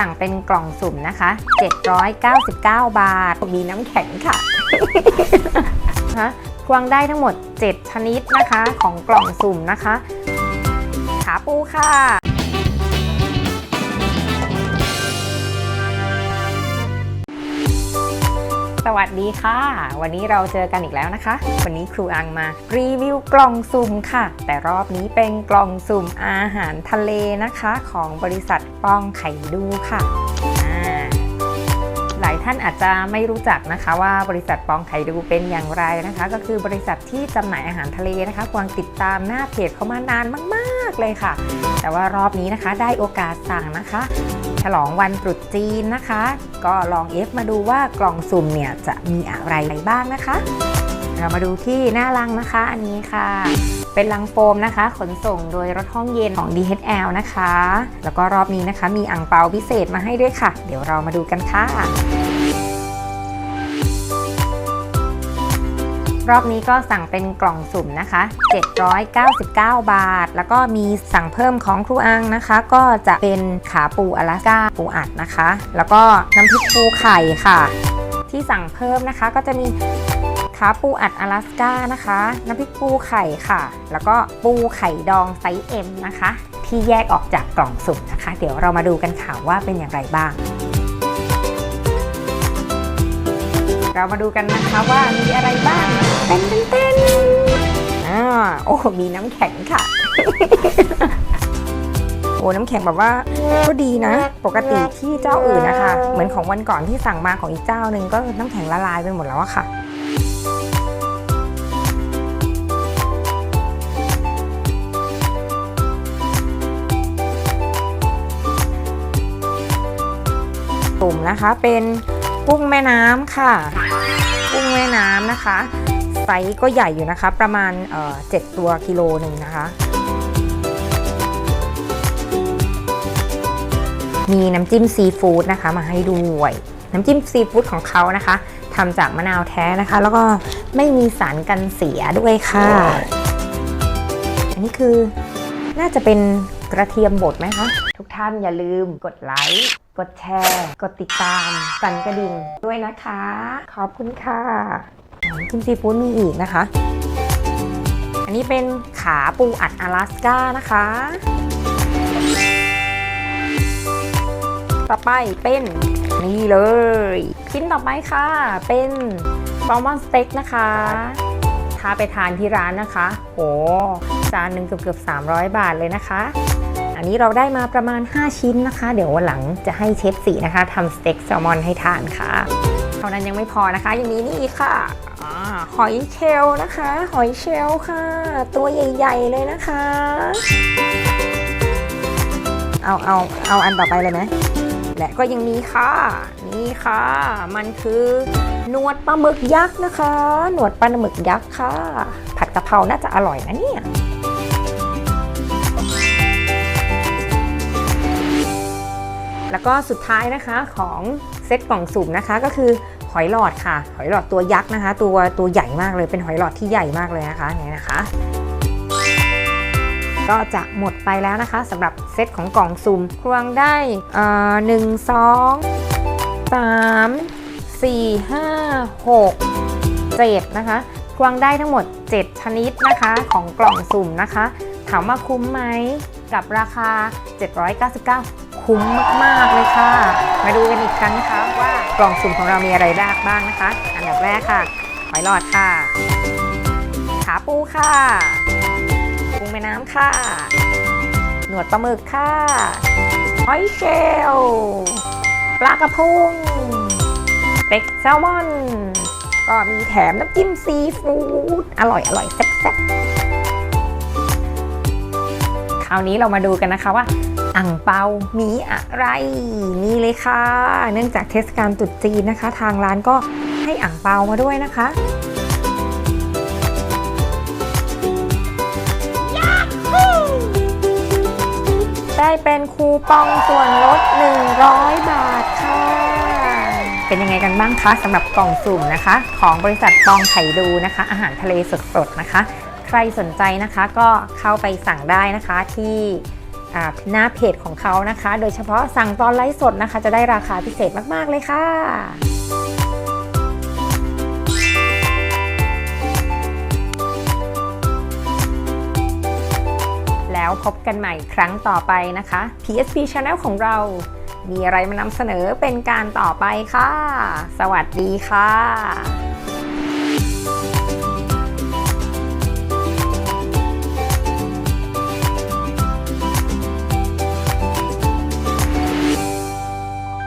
สั่งเป็นกล่องสุ่มนะคะ 799 บาท มีน้ำแข็งค่ะนะควงได้ทั้งหมด 7 ชนิดนะคะของกล่องสุ่มนะคะ ขาปูค่ะ สวัสดีค่ะ วันนี้เราเจอกันอีกแล้วนะคะ วันนี้ครูอังมารีวิวกล่องสุ่มค่ะ แต่รอบนี้เป็นกล่องสุ่มอาหารทะเลนะคะ ของบริษัทป้องไข่ดูค่ะหลายท่านอาจจะไม่รู้จักนะคะว่าบริษัทปองไข่ดูเป็นอย่างไรนะคะ ก็คือบริษัทที่จำหน่ายอาหารทะเลนะคะกวางติดตามหน้าเพจเขามานานมาก ๆเลยค่ะ แต่ว่ารอบนี้นะคะได้โอกาสสั่งนะคะ ฉลองวันตรุษจีนนะคะ ก็ลองเอฟมาดูว่ากล่องสุ่มเนี่ยจะมีอะไรบ้างนะคะ เรามาดูที่หน้าลังนะคะ อันนี้ค่ะ เป็นลังโฟมนะคะ ขนส่งโดยรถห้องเย็นของ DHL นะคะ แล้วก็รอบนี้นะคะ มีอ่างเปาพิเศษมาให้ด้วยค่ะ เดี๋ยวเรามาดูกันค่ะ รอบนี้ก็สั่งเป็นกล่องสุ่มนะคะ 799 บาท แล้วก็มีสั่งเพิ่มของครูอังนะคะ ก็จะเป็นขาปูอลาสก้าปูอัดนะคะ แล้วก็น้ำพริกปูไข่ค่ะ ที่สั่งเพิ่มนะคะก็จะมีขาปูอัดอลาสก้านะคะ น้ำพริกปูไข่ค่ะ แล้วก็ปูไข่ดองไซส์ M นะคะ ที่แยกออกจากกล่องสุ่มนะคะ เดี๋ยวเรามาดูกันค่ะว่าเป็นอย่างไรบ้าง เรามาดูกันนะคะว่ามีอะไรบ้างเต้นเต้นอ่าโอ้มีน้ำแข็งค่ะ โอ้น้ำแข็งแบบว่าก็ดีนะ ปกติที่เจ้าอื่นนะคะ เหมือนของวันก่อนที่สั่งมาของอีกเจ้าหนึ่งก็น้ำแข็งละลายไปหมดแล้วอะค่ะตุ่มนะคะเป็น กุ้งแม่น้ำค่ะ กุ้งแม่น้ำนะคะ ไซส์ก็ใหญ่อยู่นะคะ ประมาณเอ่อ7ตัวกิโลหนึ่งนะคะ มีน้ำจิ้มซีฟู้ดนะคะมาให้ด้วย น้ำจิ้มซีฟู้ดของเขานะคะทำจากมะนาวแท้นะคะ แล้วก็ไม่มีสารกันเสียด้วยค่ะ อันนี้คือน่าจะเป็น กระเทียมบดไหมคะ ทุกท่านอย่าลืมกดไลค์ กดแชร์ กดติดตาม สั่นกระดิ่งด้วยนะคะ ขอบคุณค่ะน้ำจิ้มซีฟู้ดมีอีกนะคะ อันนี้เป็นขาปูอัดอลาสก้านะคะ ต่อไปเป็นนี่เลยชิ้นต่อไปค่ะ เป็นแซลมอนสเต็กนะคะ ถ้าไปทานที่ร้านนะคะโห จานหนึ่งเกือบเกือบ300 บาทเลยนะคะ อันนี้เราได้มาประมาณ 5 ชิ้นนะคะ เดี๋ยววันหลังจะให้เชฟสีนะคะทำสเต็กแซลมอนให้ทานค่ะ เท่านั้นยังไม่พอนะคะ ยังมีนี่อีกค่ะหอยเชลล์นะคะ หอยเชลล์ค่ะ ตัวใหญ่ ๆ เลยนะคะ เอาเอาเอาอันต่อไปเลยไหม และก็ยังมีค่ะ นี่ค่ะ มันคือหนวดปลาหมึกยักษ์นะคะ หนวดปลาหมึกยักษ์ค่ะ ผัดกะเพราน่าจะอร่อยนะเนี่ยแล้วก็สุดท้ายนะคะของเซตกล่องสุ่มนะคะก็คือหอยหลอดค่ะ หอยหลอดตัวยักษ์นะคะ ตัวตัวใหญ่มากเลยเป็นหอยหลอดที่ใหญ่มากเลยนะคะเนี่ยนะคะ ก็จะหมดไปแล้วนะคะสำหรับเซตของกล่องซุ่มควงได้หนึ่งสองสามสี่ห้าหกเจ็ดนะคะควงได้ทั้งหมด 7 ชนิดนะคะของกล่องสุ่มนะคะ ถามว่าคุ้มไหมกับราคา 799 คุ้มมาก ๆ เลยค่ะ มาดูกันอีกครั้งนะคะว่ากล่องสุ่มของเรามีอะไรบ้างนะคะ อันดับแรกค่ะหอยหลอดค่ะ ขาปูค่ะ แม่น้ำค่ะ หนวดปลาหมึกค่ะหอยเชลลปลากระพงเต็กแซลมอน ก็มีแถมน้ำจิ้มซีฟู้ดอร่อยอร่อยแซ่บๆคราวนี้เรามาดูกันนะคะว่าอ่างเปา มีอะไร นี่เลยค่ะ เนื่องจากเทศกาลตรุษจีนนะคะ ทางร้านก็ให้อ่างเปามาด้วยนะคะ เป็นคูปองส่วนลด 100 บาทค่ะ เป็นยังไงกันบ้างคะสำหรับกล่องสุ่มนะคะ ของบริษัทปองไข่ดูนะคะ อาหารทะเลสดๆนะคะ ใครสนใจนะคะก็เข้าไปสั่งได้นะคะที่หน้าเพจของเขานะคะ โดยเฉพาะสั่งตอนไลฟ์สดนะคะ จะได้ราคาพิเศษมาก ๆ เลยค่ะ แล้วพบกันใหม่ครั้งต่อไปนะคะ PSP Channel ของเรา มีอะไรมานำเสนอเป็นการต่อไปค่ะ สวัสดีค่ะ